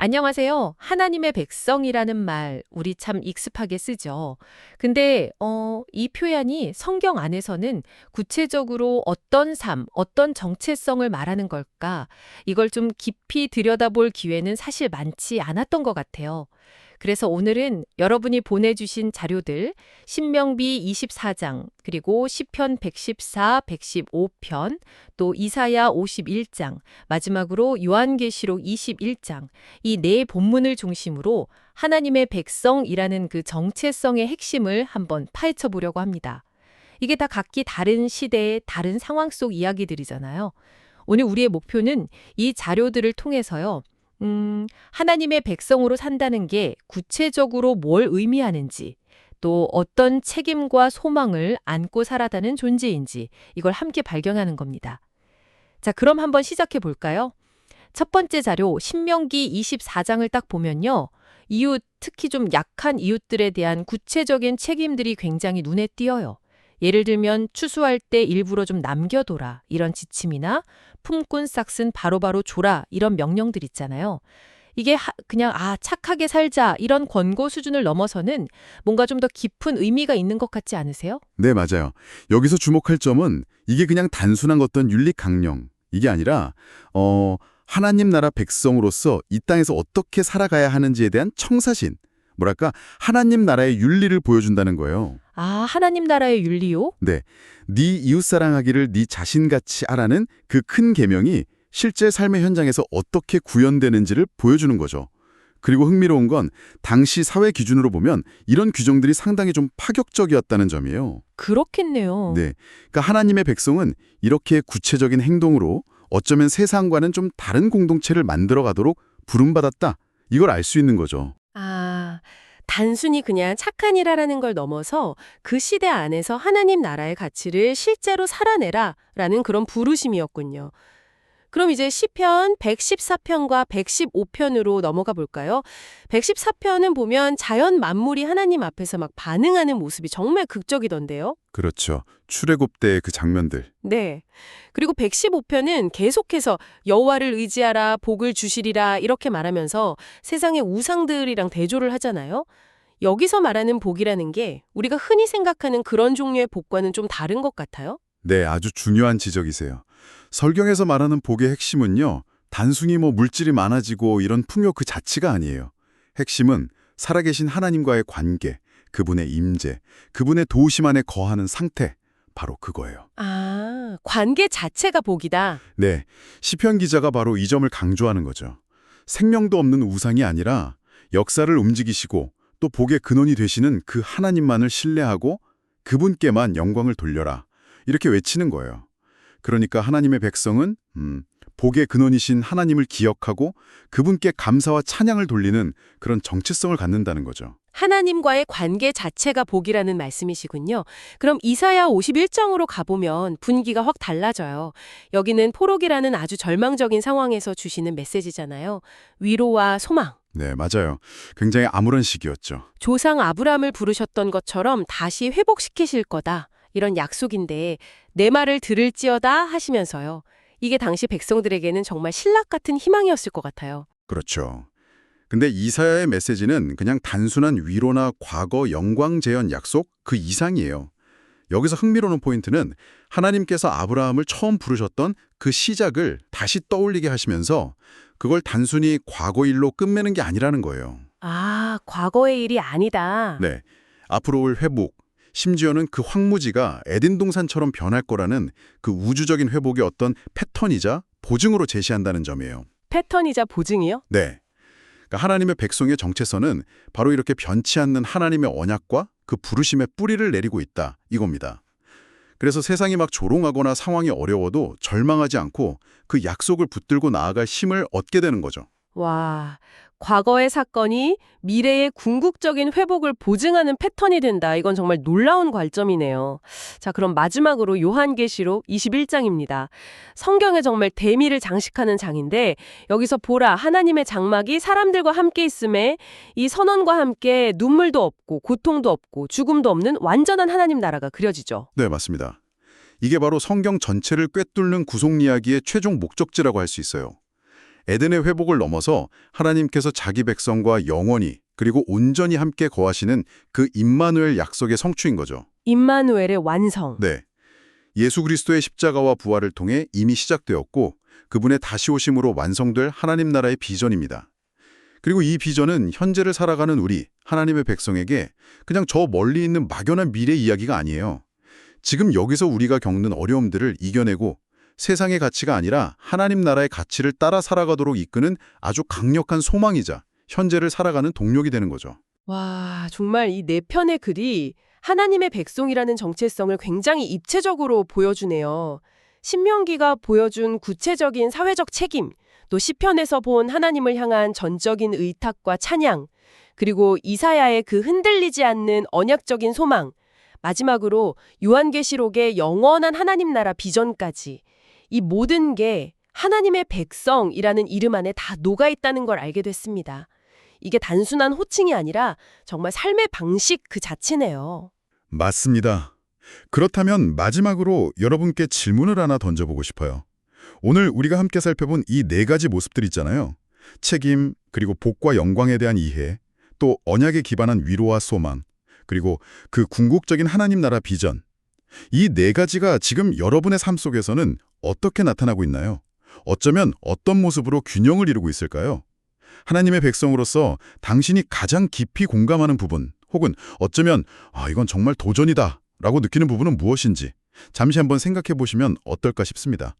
안녕하세요. 하나님의 백성이라는 말, 우리 참 익숙하게 쓰죠. 근데, 어, 이 표현이 성경 안에서는 구체적으로 어떤 삶, 어떤 정체성을 말하는 걸까? 이걸 좀 깊이 들여다볼 기회는 사실 많지 않았던 것 같아요. 그래서 오늘은 여러분이 보내주신 자료들, 신명비 24장, 그리고 시편 114, 115편, 또 이사야 51장, 마지막으로 요한계시록 21장, 이 네 본문을 중심으로 하나님의 백성이라는 그 정체성의 핵심을 한번 파헤쳐 보려고 합니다. 이게 다 각기 다른 시대의 다른 상황 속 이야기들이잖아요. 오늘 우리의 목표는 이 자료들을 통해서요. 음, 하나님의 백성으로 산다는 게 구체적으로 뭘 의미하는지, 또 어떤 책임과 소망을 안고 살아가는 존재인지 이걸 함께 발견하는 겁니다. 자, 그럼 한번 시작해 볼까요? 첫 번째 자료 신명기 24장을 딱 보면요. 이웃, 특히 좀 약한 이웃들에 대한 구체적인 책임들이 굉장히 눈에 띄어요. 예를 들면 추수할 때 일부러 좀 남겨둬라 이런 지침이나 품꾼 싹슨 바로바로 줘라 이런 명령들 있잖아요. 이게 하- 그냥 아 착하게 살자 이런 권고 수준을 넘어서는 뭔가 좀 더 깊은 의미가 있는 것 같지 않으세요? 네, 맞아요. 여기서 주목할 점은 이게 그냥 단순한 어떤 윤리 강령, 이게 아니라 어, 하나님 나라 백성으로서 이 땅에서 어떻게 살아가야 하는지에 대한 청사신, 뭐랄까 하나님 나라의 윤리를 보여준다는 거예요. 아 하나님 나라의 윤리요? 네, 네 이웃 사랑하기를 네 자신같이 하라는 그 큰 계명이 실제 삶의 현장에서 어떻게 구현되는지를 보여주는 거죠. 그리고 흥미로운 건 당시 사회 기준으로 보면 이런 규정들이 상당히 좀 파격적이었다는 점이에요. 그렇겠네요. 네, 그러니까 하나님의 백성은 이렇게 구체적인 행동으로 어쩌면 세상과는 좀 다른 공동체를 만들어 가도록 부름받았다. 이걸 알 수 있는 거죠. 아, 단순히 그냥 착한 일하라는 걸 넘어서 그 시대 안에서 하나님 나라의 가치를 실제로 살아내라 라는 그런 부르심이었군요. 그럼 이제 시편 114편과 115편으로 넘어가 볼까요? 114편은 보면 자연 만물이 하나님 앞에서 막 반응하는 모습이 정말 극적이던데요. 그렇죠. 출애굽 때의 그 장면들. 네. 그리고 115편은 계속해서 여호와를 의지하라 복을 주시리라 이렇게 말하면서 세상의 우상들이랑 대조를 하잖아요. 여기서 말하는 복이라는 게 우리가 흔히 생각하는 그런 종류의 복과는 좀 다른 것 같아요. 네, 아주 중요한 지적이세요. 설경에서 말하는 복의 핵심은요. 단순히 뭐 물질이 많아지고 이런 풍요 그 자체가 아니에요. 핵심은 살아계신 하나님과의 관계, 그분의 임재, 그분의 도우심 안에 거하는 상태, 바로 그거예요. 아, 관계 자체가 복이다. 네, 시편 기자가 바로 이 점을 강조하는 거죠. 생명도 없는 우상이 아니라 역사를 움직이시고 또 복의 근원이 되시는 그 하나님만을 신뢰하고 그분께만 영광을 돌려라. 이렇게 외치는 거예요. 그러니까 하나님의 백성은 음, 복의 근원이신 하나님을 기억하고 그분께 감사와 찬양을 돌리는 그런 정체성을 갖는다는 거죠. 하나님과의 관계 자체가 복이라는 말씀이시군요. 그럼 이사야 51장으로 가보면 분위기가 확 달라져요. 여기는 포록이라는 아주 절망적인 상황에서 주시는 메시지잖아요. 위로와 소망. 네, 맞아요. 굉장히 아무런 시기였죠. 조상 아브라함을 부르셨던 것처럼 다시 회복시키실 거다. 이런 약속인데 내 말을 들을지어다 하시면서요. 이게 당시 백성들에게는 정말 신락 같은 희망이었을 것 같아요. 그렇죠. 근데 이사야의 메시지는 그냥 단순한 위로나 과거 영광 재현 약속 그 이상이에요. 여기서 흥미로운 포인트는 하나님께서 아브라함을 처음 부르셨던 그 시작을 다시 떠올리게 하시면서 그걸 단순히 과거 일로 끝매는 게 아니라는 거예요. 아, 과거의 일이 아니다. 네. 앞으로 올 회복, 심지어는 그 황무지가 에덴 동산처럼 변할 거라는 그 우주적인 회복의 어떤 패턴이자 보증으로 제시한다는 점이에요. 패턴이자 보증이요? 네. 그러니까 하나님의 백성의 정체성은 바로 이렇게 변치 않는 하나님의 언약과 그 부르심의 뿌리를 내리고 있다 이겁니다. 그래서 세상이 막 조롱하거나 상황이 어려워도 절망하지 않고 그 약속을 붙들고 나아갈 힘을 얻게 되는 거죠. 와, 과거의 사건이 미래의 궁극적인 회복을 보증하는 패턴이 된다. 이건 정말 놀라운 관점이네요. 자, 그럼 마지막으로 요한계시록 21장입니다. 성경에 정말 대미를 장식하는 장인데 여기서 보라 하나님의 장막이 사람들과 함께 있음에 이 선언과 함께 눈물도 없고 고통도 없고 죽음도 없는 완전한 하나님 나라가 그려지죠. 네, 맞습니다. 이게 바로 성경 전체를 꿰뚫는 구속 이야기의 최종 목적지라고 할 수 있어요. 에덴의 회복을 넘어서 하나님께서 자기 백성과 영원히 그리고 온전히 함께 거하시는 그 임마누엘 약속의 성취인 거죠. 임마누엘의 완성. 네. 예수 그리스도의 십자가와 부활을 통해 이미 시작되었고 그분의 다시 오심으로 완성될 하나님 나라의 비전입니다. 그리고 이 비전은 현재를 살아가는 우리 하나님의 백성에게 그냥 저 멀리 있는 막연한 미래 이야기가 아니에요. 지금 여기서 우리가 겪는 어려움들을 이겨내고 세상의 가치가 아니라 하나님 나라의 가치를 따라 살아가도록 이끄는 아주 강력한 소망이자 현재를 살아가는 동력이 되는 거죠. 와, 정말 이 네 편의 글이 하나님의 백성이라는 정체성을 굉장히 입체적으로 보여주네요. 신명기가 보여준 구체적인 사회적 책임, 또 시편에서 본 하나님을 향한 전적인 의탁과 찬양, 그리고 이사야의 그 흔들리지 않는 언약적인 소망, 마지막으로 요한계시록의 영원한 하나님 나라 비전까지 이 모든 게 하나님의 백성이라는 이름 안에 다 녹아 있다는 걸 알게 됐습니다. 이게 단순한 호칭이 아니라 정말 삶의 방식 그 자체네요. 맞습니다. 그렇다면 마지막으로 여러분께 질문을 하나 던져보고 싶어요. 오늘 우리가 함께 살펴본 이 네 가지 모습들 있잖아요. 책임, 그리고 복과 영광에 대한 이해, 또 언약에 기반한 위로와 소망, 그리고 그 궁극적인 하나님 나라 비전. 이 네 가지가 지금 여러분의 삶 속에서는 어떻게 나타나고 있나요? 어쩌면 어떤 모습으로 균형을 이루고 있을까요? 하나님의 백성으로서 당신이 가장 깊이 공감하는 부분, 혹은 어쩌면 아, 이건 정말 도전이다 라고 느끼는 부분은 무엇인지 잠시 한번 생각해 보시면 어떨까 싶습니다.